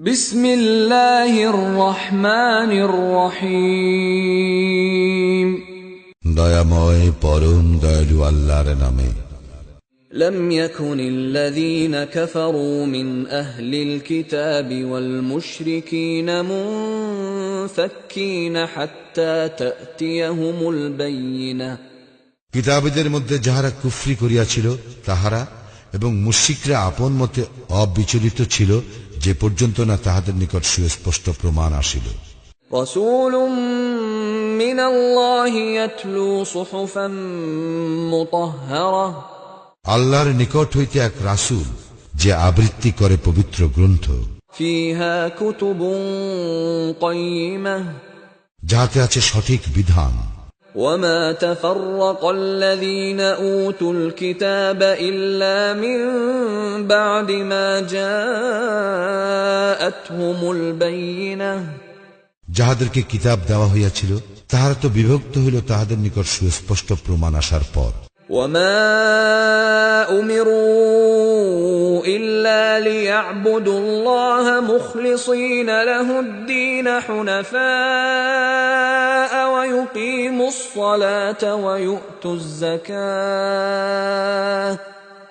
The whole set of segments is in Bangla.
بسم الله الرحمن الرحيم দয়াময় পরম দয়ালু আল্লাহর নামে لم يكن الذين كفروا من أهل الكتاب والمشركين منفكين حتى تأتيهم البينة কিতাবীদের মধ্যে যাহারা কুফরি করিয়াছিল তাহারা এবং মুশিকরা আপন মতে অবিচলিত ছিল যে পর্যন্ত না তাহাদের নিকট সুস্পষ্ট প্রমাণ আসিল رسول من الله يتلو صحفا مطهرة আল্লাহর নিকট হইতে এক রাসূল যে আবৃত্তি করে পবিত্র গ্রন্থ فيها كتب قيمة যাহাতে আছে সঠিক বিধান وما تفرق الذين اوتوا الكتاب الا من بعد ما جاءتهم البينه যাহাদেরকে কিতাব দেওয়া হইয়াছিল তাহারা তো বিভক্ত হইল তাহাদের নিকট সুস্পষ্ট প্রমাণ আসার পর وما امروا الا ليعبدوا الله مخلصين له الدين حنفاء ويقيموا الصلاه ويؤتوا الزكاه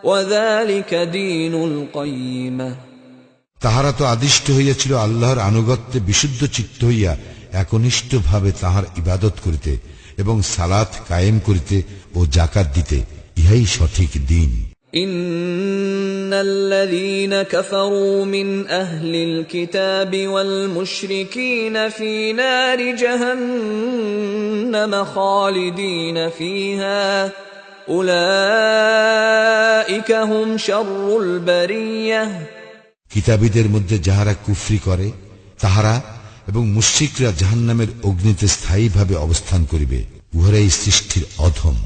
وذلك دين القيمه তাহারা তো আদিষ্ট হইয়াছিল আল্লাহর আনুগত্যে বিশুদ্ধ চিত্ত হইয়া একনিষ্ঠ ভাবে তাহার ইবাদত করিতে এবং সালাত কায়েম করিতে ও জাকাত দিতে ইহাই সঠিক দিন ان الذين كفروا من اهل الكتاب والمشركين في نار جهنم خالدين فيها اولئك هم شر البريه কিতাবীদের মধ্যে যাহারা কুফরি করে তাহারা এবং মুশ্রিকরা জাহান্নামের অগ্নিতে স্থায়ীভাবে অবস্থান করিবে উহারাই সৃষ্টির অধম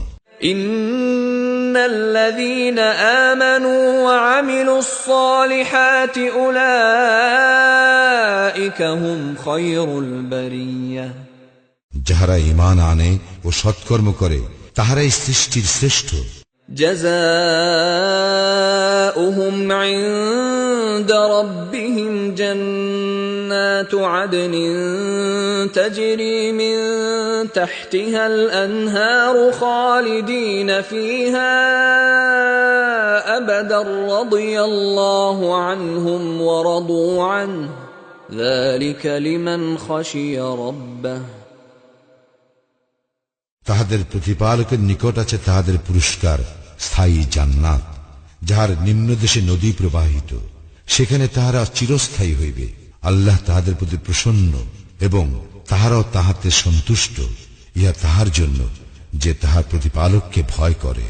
ان الذين امنوا وعملوا الصالحات اولئك هم خير البريه যাহারা ইমান আনে ও সৎকর্ম করে তাহারাই সৃষ্টির শ্রেষ্ঠ جزاؤهم عند ربهم جنات عدن تجري من تحتها الانهار خالدين فيها ابدا رضي الله عنهم ورضوا عنه ذلك لمن خشي ربه তাহাদের প্রতিপালকের নিকট আছে তাহাদের পুরস্কার স্থায়ী জান্নাত যাহার নিম্নদেশে নদী প্রবাহিত সেখানে তাহারা চিরস্থায়ী হইবে। আল্লাহ তাহাদের প্রতি প্রসন্ন এবং তাহারাও তাহাতে সন্তুষ্ট। ইহা তাহার জন্য যে তাহার প্রতিপালককে ভয় করে।